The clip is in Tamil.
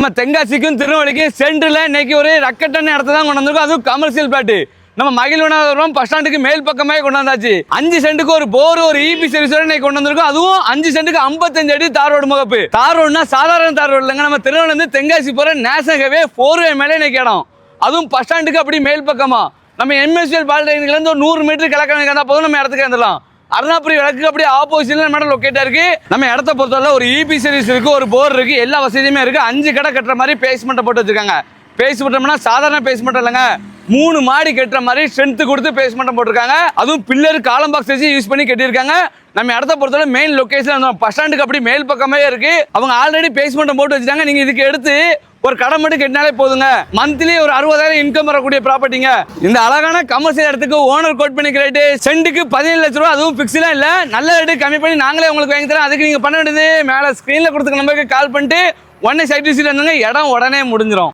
நம்ம தென்காசிக்கும் திருநெல்வேலிக்கும் சென்டரில் இன்னைக்கு ஒரு ரக்கட்டான இடத்த தான் கொண்டு வந்திருக்கோம். அதுவும் கமர்ஷியல் பிளாட்டு நம்ம மகிழ்வனாபுரம் பஸ் ஸ்டாண்டுக்கு மேல் பக்கமே கொண்டாந்தாச்சு அஞ்சு சென்ட்டுக்கு ஒரு போர் ஒரு இபி சர்வீஸ் இன்னைக்கு கொண்டு வந்திருக்கோம். அதுவும் அஞ்சு சென்ட்டுக்கு ஐம்பத்தஞ்சு அடி தார் ரோடு முகப்பு. தார் ரோடுனா சாதாரண தார் ரோடு இல்லைங்க. நம்ம திருநெல்வேலி தென்காசி போகிற நேசகவே ஃபோர்வே ஃபோர் வே மேலே இன்னைக்கு இடம். அதுவும் பஸ் ஸ்டாண்டுக்கு அப்படி மேல் பக்கமாக நம்ம எம்எஸ்எல் பாலிடெக்னிக்ல ஒரு நூறு மீட்டர் கிழக்கு இருந்தா போதும். நம்ம இடத்துக்கு வந்துடலாம். அருணாபுரி விளக்கு அப்படியே ஆப்போசிட்ல மேடம் லொக்கேட்டா இருக்கு. நம்ம இடத்த பொறுத்தவரை ஒரு இபி சர்வீஸ் இருக்கு ஒரு போர் இருக்கு எல்லா வசதியுமே இருக்கு. அஞ்சு கடை கட்டுற மாதிரி பேஸ்மெண்ட்டை போட்டு வச்சிருக்காங்க. பேஸ்மெண்ட்னா சாதாரண பேஸ்மெண்ட் இல்லைங்க. மூணு மாடி கட்டுற மாதிரி ஸ்ட்ரென்த்து கொடுத்து பேஸ்மெண்ட்டம் போட்டிருக்காங்க. அதுவும் பில்லர் காலம் பாக்ஸ் வச்சு யூஸ் பண்ணி கட்டியிருக்காங்க. நம்ம இடத்த பொறுத்தவரை மெயின் லொக்கேஷன் பஸ் ஸ்டாண்டுக்கு அப்படி மேல் பக்கமே இருக்கு. அவங்க ஆல்ரெடி பேஸ்மெண்ட்டம் போட்டு வச்சுட்டாங்க. நீங்க இதுக்கு எடுத்து ஒரு கடை மட்டும் கட்டினாலே போதுங்க. மந்த்லி ஒரு அறுபதாயிரம் இன்கம் வரக்கூடிய ப்ராப்பர்ட்டிங்க இந்த அழகான கமர்ஷியல் இடத்துக்கு ஓனர் கோட் பண்ணி ரேட்டு சென்ட்டுக்கு பதினேழு லட்ச ரூபா. அதுவும் ஃபிக்ஸ்லாம் இல்லை. நல்ல ரேட்டு கம்மி பண்ணி நாங்களே உங்களுக்கு வாங்கி தரோம் அதுக்கு நீங்கள் பண்ண வேண்டியது மேலே ஸ்க்ரீனில் கொடுத்துக்க நம்பருக்கு கால் பண்ணிட்டு உடனே சைட் விசிட் இருந்தாங்க இடம் உடனே முடிஞ்சிடும்